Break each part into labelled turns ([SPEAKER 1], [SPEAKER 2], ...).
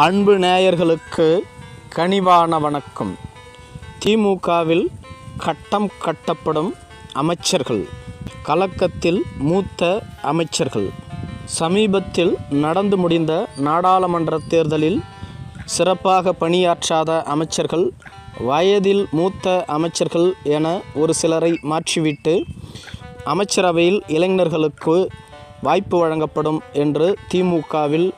[SPEAKER 1] அன்பு நேயர்களுக்கு கனிவான வணக்கம். திமுகவில் கட்டம் கட்டப்படும் அமைச்சர்கள் கலக்கத்தில் மூத்த அமைச்சர்கள் சமீபத்தில் நடந்து முடிந்த நாடாளுமன்ற தேர்தலில் சிறப்பாக பணியாற்றாத அமைச்சர்கள் வயதில் மூத்த அமைச்சர்கள் என ஒரு சிலரை மாற்றிவிட்டு அமைச்சரவையில் இளைஞர்களுக்கு வாய்ப்பு வழங்கப்படும் என்று திமுகவில்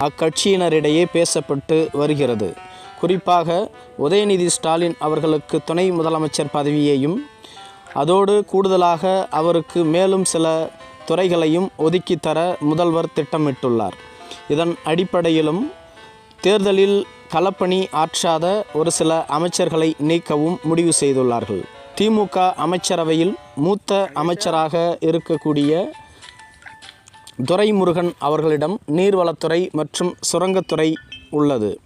[SPEAKER 1] அக்கட்சியினரிடையே பேசப்பட்டு வருகிறது. குறிப்பாக உதயநிதி ஸ்டாலின் அவர்களுக்கு துணை முதலமைச்சர் பதவியையும் அதோடு கூடுதலாக அவருக்கு மேலும் சில துறைகளையும் ஒதுக்கித் தர முதல்வர் திட்டமிட்டுள்ளார். இதன் அடிப்படையிலும் தேர்தலில் களப்பணி ஆற்றாத ஒரு சில அமைச்சர்களை நீக்கவும் முடிவு செய்துள்ளார்கள். திமுக அமைச்சரவையில் மூத்த அமைச்சராக இருக்கக்கூடிய துரைமுருகன் அவர்களிடம் நீர்வளத்துறை மற்றும் சுரங்கத்துறை உள்ளது.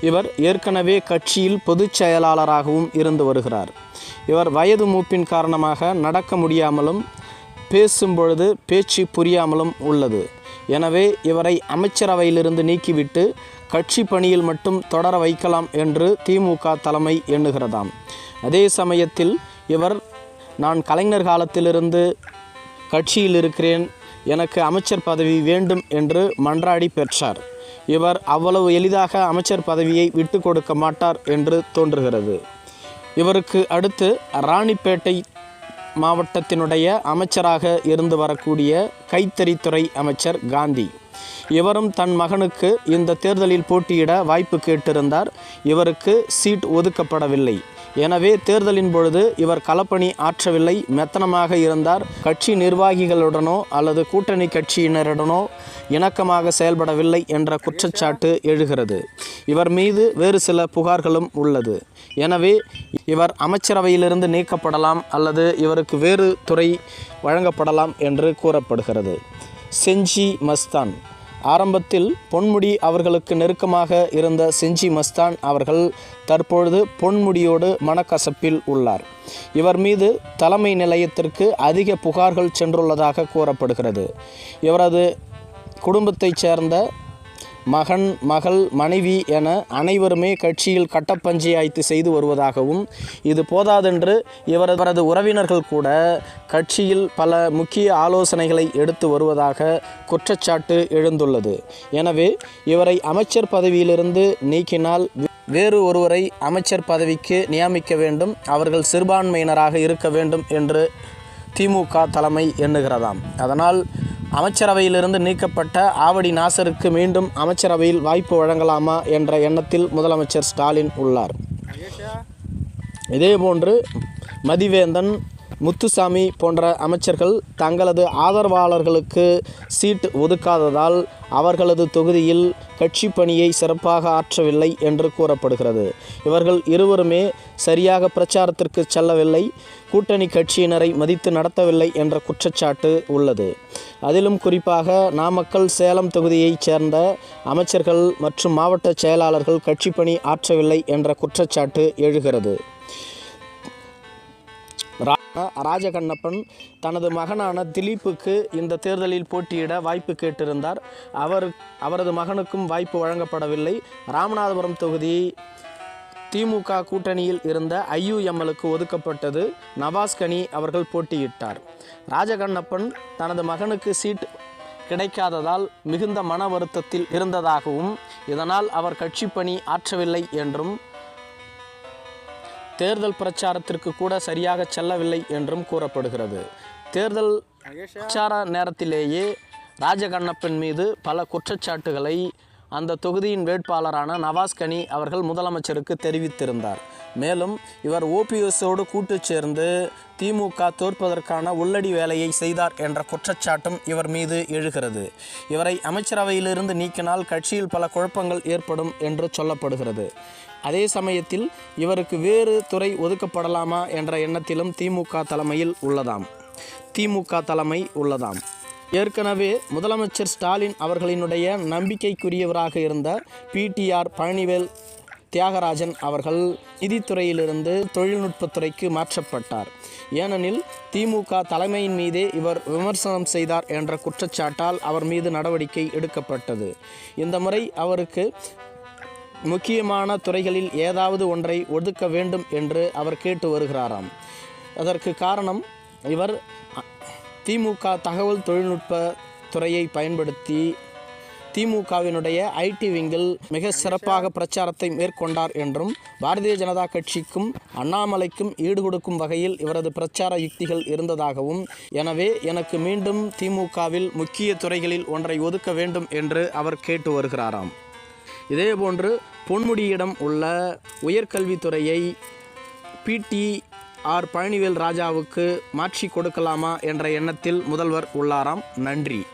[SPEAKER 1] இவர் ஏற்கனவே கட்சியில் பொதுச் செயலாளராகவும் இருந்து வருகிறார். இவர் வயது மூப்பின் காரணமாக நடக்க முடியாமலும் பேசும் பொழுது பேச்சு புரியாமலும் உள்ளது. எனவே இவரை அமைச்சரவையிலிருந்து நீக்கிவிட்டு கட்சி பணியில் மட்டும் தொடர வைக்கலாம் என்று திமுக தலைமை எண்ணுகிறதாம். அதே சமயத்தில் இவர் நான் கலைஞர் காலத்திலிருந்து கட்சியில் இருக்கிறேன் எனக்கு அமைச்சர் பதவி வேண்டும் என்று மன்றாடி பெற்றார். இவர் அவ்வளவு எளிதாக அமைச்சர் பதவியை விட்டு கொடுக்க மாட்டார் என்று தோன்றுகிறது. இவருக்கு அடுத்து ராணிப்பேட்டை மாவட்டத்தினுடைய அமைச்சராக இருந்து வரக்கூடிய கைத்தறித்துறை அமைச்சர் காந்தி. இவரும் தன் மகனுக்கு இந்த தேர்தலில் போட்டியிட வாய்ப்பு கேட்டிருந்தார். இவருக்கு சீட் ஒதுக்கப்படவில்லை. எனவே தேர்தலின் பொழுது இவர் களப்பணி ஆற்றவில்லை. மெத்தனமாக இருந்தார். கட்சி நிர்வாகிகளுடனோ அல்லது கூட்டணி கட்சியினருடனோ இணக்கமாக செயல்படவில்லை என்ற குற்றச்சாட்டு எழுகிறது. இவர் மீது வேறு சில புகார்களும் உள்ளது. எனவே இவர் அமைச்சரவையிலிருந்து நீக்கப்படலாம் அல்லது இவருக்கு வேறு துறை வழங்கப்படலாம் என்று கூறப்படுகிறது. செஞ்சி மஸ்தான். ஆரம்பத்தில் பொன்முடி அவர்களுக்கு நெருக்கமாக இருந்த செஞ்சி மஸ்தான் அவர்கள் தற்பொழுது பொன்முடியோடு மனக்கசப்பில் உள்ளார். இவர் மீது தலைமை நிலையத்திற்கு அதிக புகார்கள் சென்றுள்ளதாக கூறப்படுகிறது. இவரது குடும்பத்தைச் சேர்ந்த மகன் மகள் மனைவி என அனைவருமே கட்சியில் கட்டப்பஞ்சாயத்து செய்து வருவதாகவும் இது போதாதென்று இவரது உறவினர்கள் கூட கட்சியில் பல முக்கிய ஆலோசனைகளை எடுத்து வருவதாக குற்றச்சாட்டு எழுந்துள்ளது. எனவே இவரை அமைச்சர் பதவியிலிருந்து நீக்கினால் வேறு ஒருவரை அமைச்சர் பதவிக்கு நியமிக்க வேண்டும் அவர்கள் சிறுபான்மையினராக இருக்க வேண்டும் என்று திமுக தலைமை எண்ணுகிறதாம். அதனால் அமைச்சரவையிலிருந்து நீக்கப்பட்ட ஆவடி நாசருக்கு மீண்டும் அமைச்சரவையில் வாய்ப்பு வழங்கலாமா என்ற எண்ணத்தில் முதலமைச்சர் ஸ்டாலின் உள்ளார். இதேபோன்று மதிவேந்தன் முத்துசாமி போன்ற அமைச்சர்கள் தங்களது ஆதரவாளர்களுக்கு சீட் ஒதுக்காததால் அவர்களது தொகுதியில் கட்சி பணியை சிறப்பாக ஆற்றவில்லை என்று கூறப்படுகிறது. இவர்கள் இருவருமே சரியாக பிரச்சாரத்திற்கு செல்லவில்லை. கூட்டணி கட்சியினரை மதித்து நடத்தவில்லை என்ற குற்றச்சாட்டு உள்ளது. அதிலும் குறிப்பாக நாமக்கல் சேலம் தொகுதியைச் சேர்ந்த அமைச்சர்கள் மற்றும் மாவட்ட செயலாளர்கள் கட்சி பணி ஆற்றவில்லை என்ற குற்றச்சாட்டு எழுகிறது. ராஜகண்ணப்பன் தனது மகனான திலீப்புக்கு இந்த தேர்தலில் போட்டியிட வாய்ப்பு கேட்டிருந்தார். அவர் அவரது மகனுக்கும் வாய்ப்பு வழங்கப்படவில்லை. ராமநாதபுரம் தொகுதி திமுக கூட்டணியில் இருந்த ஐயுஎம்எலுக்கு ஒதுக்கப்பட்டது. நவாஸ் கனி அவர்கள் போட்டியிட்டார். ராஜகண்ணப்பன் தனது மகனுக்கு சீட் கிடைக்காததால் மிகுந்த மன வருத்தத்தில் இருந்ததாகவும் இதனால் அவர் கட்சி பணி ஆற்றவில்லை என்றும் தேர்தல் பிரச்சாரத்திற்கு கூட சரியாக செல்லவில்லை என்றும் கூறப்படுகிறது. தேர்தல் பிரச்சார நேரத்திலேயே ராஜகண்ணப்பன் மீது பல குற்றச்சாட்டுகளை அந்த தொகுதியின் வேட்பாளரான நவாஸ் கனி அவர்கள் முதலமைச்சருக்கு தெரிவித்திருந்தார். மேலும் இவர் ஓபிஎஸோடு கூட்டு சேர்ந்து திமுக தோற்பதற்கான உள்ளடி வேலையை செய்தார் என்ற குற்றச்சாட்டும் இவர் மீது எழுகிறது. இவரை அமைச்சரவையிலிருந்து நீக்கினால் கட்சியில் பல குழப்பங்கள் ஏற்படும் என்று சொல்லப்படுகிறது. அதே சமயத்தில் இவருக்கு வேறு துறை ஒதுக்கப்படலாமா என்ற எண்ணத்திலும் திமுக தலைமையில் உள்ளதாம். திமுக தலைமை உள்ளதாம். ஏற்கனவே முதலமைச்சர் ஸ்டாலின் அவர்களினுடைய நம்பிக்கைக்குரியவராக இருந்த பிடிஆர் பழனிவேல் தியாகராஜன் அவர்கள் நிதித்துறையிலிருந்து தொழில்நுட்பத்துறைக்கு மாற்றப்பட்டார். ஏனெனில் திமுக தலைமையின் மீதே இவர் விமர்சனம் செய்தார் என்ற குற்றச்சாட்டால் அவர் மீது நடவடிக்கை எடுக்கப்பட்டது. இந்த முறை அவருக்கு முக்கியமான துறைகளில் ஏதாவது ஒன்றை ஒதுக்க வேண்டும் என்று அவர் கேட்டு வருகிறாராம். அதற்கு காரணம் இவர் திமுக தகவல் தொழில்நுட்ப துறையை பயன்படுத்தி திமுகவினுடைய ஐடி விங்கில் மிக சிறப்பாக பிரச்சாரத்தை மேற்கொண்டார் என்றும் பாரதிய ஜனதா கட்சிக்கும் அண்ணாமலைக்கும் ஈடுகொடுக்கும் வகையில் இவரது பிரச்சார யுக்திகள் இருந்ததாகவும் எனவே எனக்கு மீண்டும் திமுகவில் முக்கிய துறைகளில் ஒன்றை ஒதுக்க வேண்டும் என்று அவர் கேட்டு வருகிறாராம். இதேபோன்று பொன்முடியிடம் உள்ள உயர்கல்வித்துறையை பிடி ஆர் பழனிவேல் ராஜாவுக்கு மாற்றி கொடுக்கலாமா என்ற எண்ணத்தில் முதல்வர் உள்ளாராம். நன்றி.